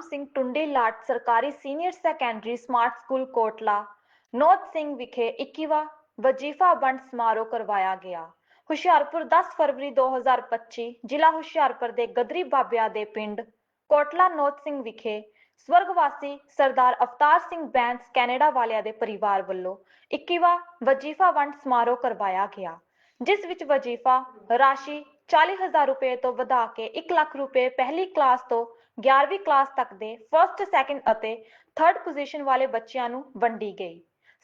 ਸਤਨਾਮ ਸਿੰਘ ਟੁੰਡੀ ਲਾਟ ਸਰਕਾਰੀ senior secondary smart school Kotla, Naut Singh ਵਿਖੇ 21ਵਾਂ ਵਜੀਫਾ ਵੰਡ ਸਮਾਰੋਹ ਕਰਵਾਇਆ ਗਿਆ। ਹੁਸ਼ਿਆਰਪੁਰ 10 ਫਰਵਰੀ 2025 ਜ਼ਿਲ੍ਹਾ ਹੁਸ਼ਿਆਰਪੁਰ ਦੇ ਗਦਰੀ ਬਾਬਿਆਂ ਦੇ ਪਿੰਡ ਕੋਟਲਾ ਨੌਤ ਸਿੰਘ ਵਿਖੇ ਸਵਰਗਵਾਸੀ ਸਰਦਾਰ ਅਵਤਾਰ ਸਿੰਘ ਬੈਂਸ ਕੈਨੇਡਾ ਵਾਲਿਆਂ ਦੇ ਪਰਿਵਾਰ ਵੱਲੋਂ 21ਵਾਂ ਵਜੀਫਾ ਵੰਡ ਸਮਾਰੋਹ ਕਰਵਾਇਆ ਗਿਆ, ਜਿਸ ਵਿੱਚ ਵਜੀਫਾ ਰਾਸ਼ੀ 40000 ਰੁਪਏ ਤੋਂ ਵਧਾ ਕੇ 1 ਲੱਖ ਰੁਪਏ ਪਹਿਲੀ ਕਲਾਸ ਤੋਂ 11ਵੀਂ ਕਲਾਸ ਤੱਕ ਦੇ ਫਰਸਟ ਸੈਕੰਡ ਅਤੇ ਥਰਡ ਪੋਜੀਸ਼ਨ ਵਾਲੇ ਬੱਚਿਆਂ ਨੂੰ ਵੰਡੀ ਗਈ।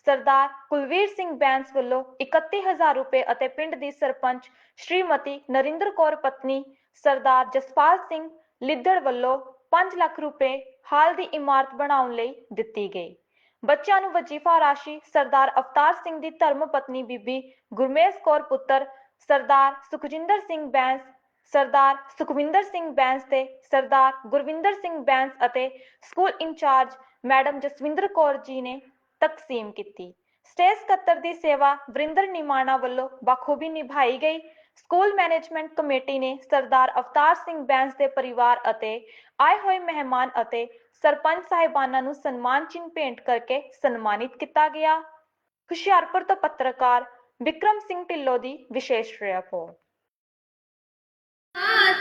ਸਰਦਾਰ ਕੁਲਵੀਰ ਸਿੰਘ ਬੈਂਸ ਵੱਲੋਂ 31000 ਰੁਪਏ ਅਤੇ ਪਿੰਡ ਦੀ ਸਰਪੰਚ ਸ਼੍ਰੀਮਤੀ ਨਰਿੰਦਰ ਕੌਰ ਪਤਨੀ ਸਰਦਾਰ ਜਸਪਾਲ ਸਿੰਘ ਲਿੱਦੜ ਵੱਲੋਂ 5 ਲੱਖ ਰੁਪਏ ਹਾਲ ਦੀ ਇਮਾਰਤ ਬਣਾਉਣ ਲਈ ਦਿੱਤੀ ਗਈ। ਬੱਚਿਆਂ ਨੂੰ ਵਜੀਫਾ ਰਾਸ਼ੀ ਸਰਦਾਰ ਅਵਤਾਰ ਸਿੰਘ ਦੀ ਧਰਮ ਪਤਨੀ ਬੀਬੀ ਗੁਰਮੇਸ਼ ਕੌਰ ਪੁੱਤਰ ਸਰਦਾਰ ਸੁਖਜਿੰਦਰ ਸਿੰਘ ਬੈਂਸ ਸਰਦਾਰ ਸੁਖਵਿੰਦਰ ਸਿੰਘ ਬੈਂਸ ਤੇ ਸਰਦਾਰ ਗੁਰਵਿੰਦਰ ਸਿੰਘ ਬੈਂਸ ਅਤੇ school incharge madam Jaswinder Kaur ji ਨੇ ਤਕਸੀਮ ਕੀਤੀ। ਸਟੇਜ ਸਕੱਤਰ ਦੀ ਸੇਵਾ ਵਰਿੰਦਰ ਨਿਮਾਣਾ ਵੱਲੋਂ ਬਖੂਬੀ ਨਿਭਾਈ ਗਈ। ਸਕੂਲ ਮੈਨੇਜਮੈਂਟ ਕਮੇਟੀ ਨੇ ਸਰਦਾਰ ਅਵਤਾਰ ਸਿੰਘ ਬੈਂਸ ਦੇ ਪਰਿਵਾਰ ਅਤੇ ਆਏ ਹੋਏ ਮਹਿਮਾਨ ਅਤੇ ਸਰਪੰਚ ਸਾਹਿਬਾਨਾਂ ਨੂੰ ਸਨਮਾਨ ਚਿੰਨ੍ਹ ਭੇਂਟ ਕਰਕੇ ਸਨਮਾਨਿਤ ਕੀਤਾ ਗਿਆ। ਹੁਸ਼ਿਆਰਪੁਰ ਤੋਂ ਪੱਤਰਕਾਰ ਵਿਕਰਮ ਸਿੰਘ ਢਿੱਲੋਂ ਦੀ ਵਿਸ਼ੇਸ਼ ਰਿਪੋਰਟ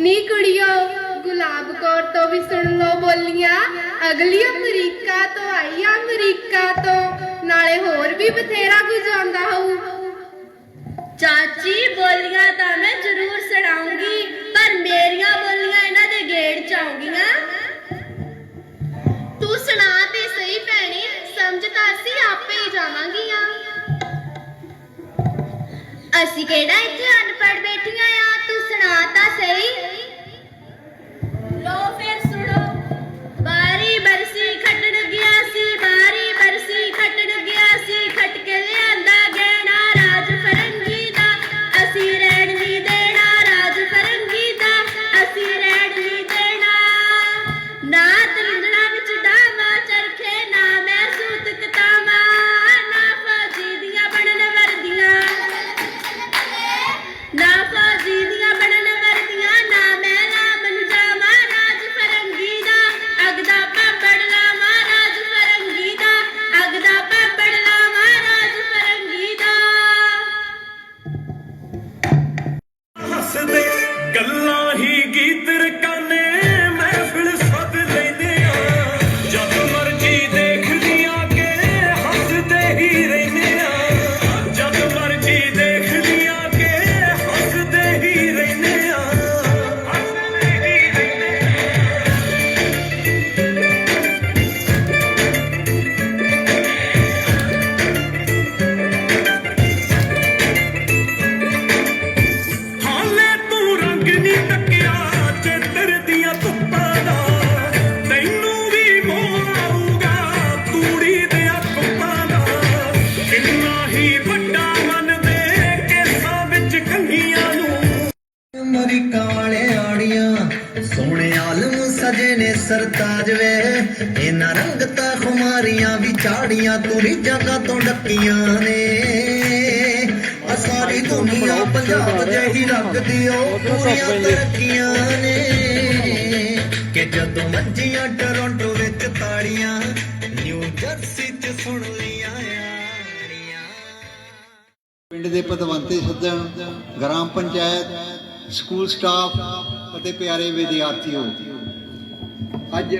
ਨੀ ਕੁੜੀਓ, ਗੁਲਾਬ ਕੌਰ ਤੋਂ ਵੀ ਸੁਣ ਲਓ ਬੋਲੀਆਂ। ਅਗਲੀ ਅਮਰੀਕਾ ਤੋਂ ਆਈ ਆ ਅਮਰੀਕਾ ਤੋਂ। ਨਾਲੇ ਹੋਰ ਵੀ ਬਥੇਰਾ ਕੁਝ ਆਉਂਦਾ ਹੋਊ। ਚਾਚੀ, ਬੋਲੀਆਂ ਤਾਂ ਮੈਂ ਜ਼ਰੂਰ ਸੁਣਾਉਂਗੀ, ਪਰ ਮੇਰੀਆਂ ਬੋਲੀਆਂ ਇਹਨਾਂ ਦੇ ਗੇੜ ਚ ਆਉਂਗੀਆਂ। ਤੂੰ ਸੁਣਾ ਤੇ ਸਹੀ ਭੈਣੇ, ਸਮਝ ਤਾਂ ਅਸੀਂ ਆਪੇ ਹੀ ਜਾਵਾਂਗੀਆਂ। ਅਸੀਂ ਕਿਹੜਾ ਇੱਥੇ ਅਨਪੜ ਬੈਠੀਆਂ ਆ? ਤੂੰ ਸੁਣਾ ਤਾਂ ਸਹੀ। ਅਮਰੀਕਾ ਵਾਲੇ ਆੜੀਆਂ। ਸੋਹਣੇ ਆਲਮ ਸਜੇ ਨੇ ਸਰਤਾਜ ਵੇ। ਇਹਨਾਂ ਰੰਗਤਾ ਖੁਮਾਰੀਆਂ ਵੀ ਚਾੜੀਆਂ ਤੁਰੀ ਜਗ੍ਹਾ ਤੋਂ ਡੱਕੀਆਂ ਨੇ। ਆ ਦੁਨੀਆ ਪੰਜਾਬ ਜਿਹੀ ਰੱਖਦੀ ਉਹ ਪੂਰੀਆਂ ਤਰੱਕੀਆਂ ਨੇ। ਕਿ ਜਦੋਂ ਮੰਜੀਆਂ ਟੋਰਾਂਟੋ ਵਿੱਚ ਤਾੜੀਆਂ ਨਿਊ ਜਰਸੀ ਚ ਸੁਣ ਲੀਆਂ ਪਿੰਡ ਦੇ ਪਤਵੰਤੇ ਸੱਜਣ, ਗ੍ਰਾਮ ਪੰਚਾਇਤ ਸਕੂਲ ਸਟਾਫ ਅਤੇ ਪਿਆਰੇ ਵਿਦਿਆਰਥੀਓ, ਅੱਜ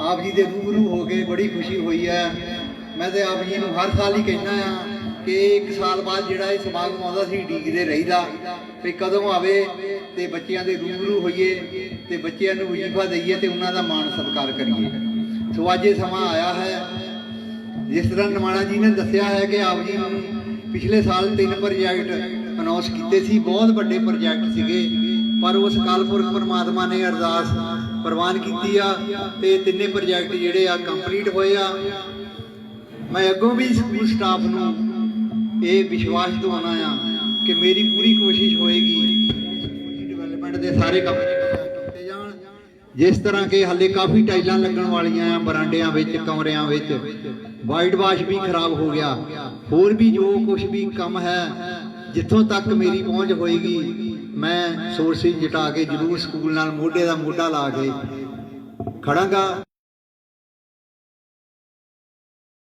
ਆਪ ਜੀ ਦੇ ਰੂਬਰੂ ਹੋ ਕੇ ਬੜੀ ਖੁਸ਼ੀ ਹੋਈ ਹੈ। ਮੈਂ ਤੇ ਆਪ ਜੀ ਨੂੰ ਹਰ ਸਾਲ ਹੀ ਕਹਿਣਾ ਆ ਕਿ ਇੱਕ ਸਾਲ ਬਾਅਦ ਜਿਹੜਾ ਇਹ ਸਮਾਗਮ ਆਉਂਦਾ ਸੀ ਡੀਕਦੇ ਰਹੀਦਾ। ਵੀ ਕਦੋਂ ਆਵੇ ਤੇ ਬੱਚਿਆਂ ਦੇ ਰੂਬਰੂ ਹੋਈਏ ਤੇ ਬੱਚਿਆਂ ਨੂੰ ਵਜੀਫਾ ਦਈਏ ਤੇ ਉਹਨਾਂ ਦਾ ਮਾਣ ਸਤਿਕਾਰ ਕਰੀਏ। ਸੋ ਅੱਜ ਇਹ ਸਮਾਂ ਆਇਆ ਹੈ। ਜਿਸ ਤਰ੍ਹਾਂ ਨਮਾਣਾ ਜੀ ਨੇ ਦੱਸਿਆ ਹੈ ਕਿ ਆਪ ਜੀ ਨੂੰ ਪਿਛਲੇ ਸਾਲ ਤਿੰਨ ਪ੍ਰੋਜੈਕਟ ਅਨਾਉਂਸ ਕੀਤੇ ਸੀ, ਬਹੁਤ ਵੱਡੇ ਪ੍ਰੋਜੈਕਟ ਸੀਗੇ, ਪਰ ਉਸ ਕਾਲਪੁਰਖ ਪਰਮਾਤਮਾ ਨੇ ਅਰਦਾਸ ਪ੍ਰਵਾਨ ਕੀਤੀ ਆ ਤੇ ਤਿੰਨੇ ਪ੍ਰੋਜੈਕਟ ਜਿਹੜੇ ਆ ਕੰਪਲੀਟ ਹੋਏ ਆ। ਮੈਂ ਅੱਗੋਂ ਵੀ ਸਕੂਲ ਸਟਾਫ ਨੂੰ ਇਹ ਵਿਸ਼ਵਾਸ ਦਿਵਾਉਣਾ ਆ ਕਿ ਮੇਰੀ ਪੂਰੀ ਕੋਸ਼ਿਸ਼ ਹੋਏਗੀ ਡਿਵੈਲਪਮੈਂਟ ਦੇ ਸਾਰੇ ਕੰਮ ਕੀਤੇ ਜਾਣ। ਜਿਸ ਤਰ੍ਹਾਂ ਕਿ ਹਾਲੇ ਕਾਫੀ ਟਾਈਲਾਂ ਲੱਗਣ ਵਾਲੀਆਂ ਆ, ਬਰਾਂਡਿਆਂ ਵਿੱਚ, ਕਮਰਿਆਂ ਵਿੱਚ। ਵਾਈਟ ਵਾਸ਼ ਵੀ ਖਰਾਬ ਹੋ ਗਿਆ। ਹੋਰ ਵੀ ਜੋ ਕੁਝ ਵੀ ਕੰਮ ਹੈ ਜਿੱਥੋਂ ਤੱਕ ਮੇਰੀ ਪਹੁੰਚ ਹੋਏਗੀ, ਮੈਂ ਸੋਰਸਿਸ ਜਟਾ ਕੇ ਜ਼ਰੂਰ ਸਕੂਲ ਨਾਲ ਮੋਢੇ ਦਾ ਮੋਢਾ ਲਾ ਕੇ ਖੜਾਂਗਾ।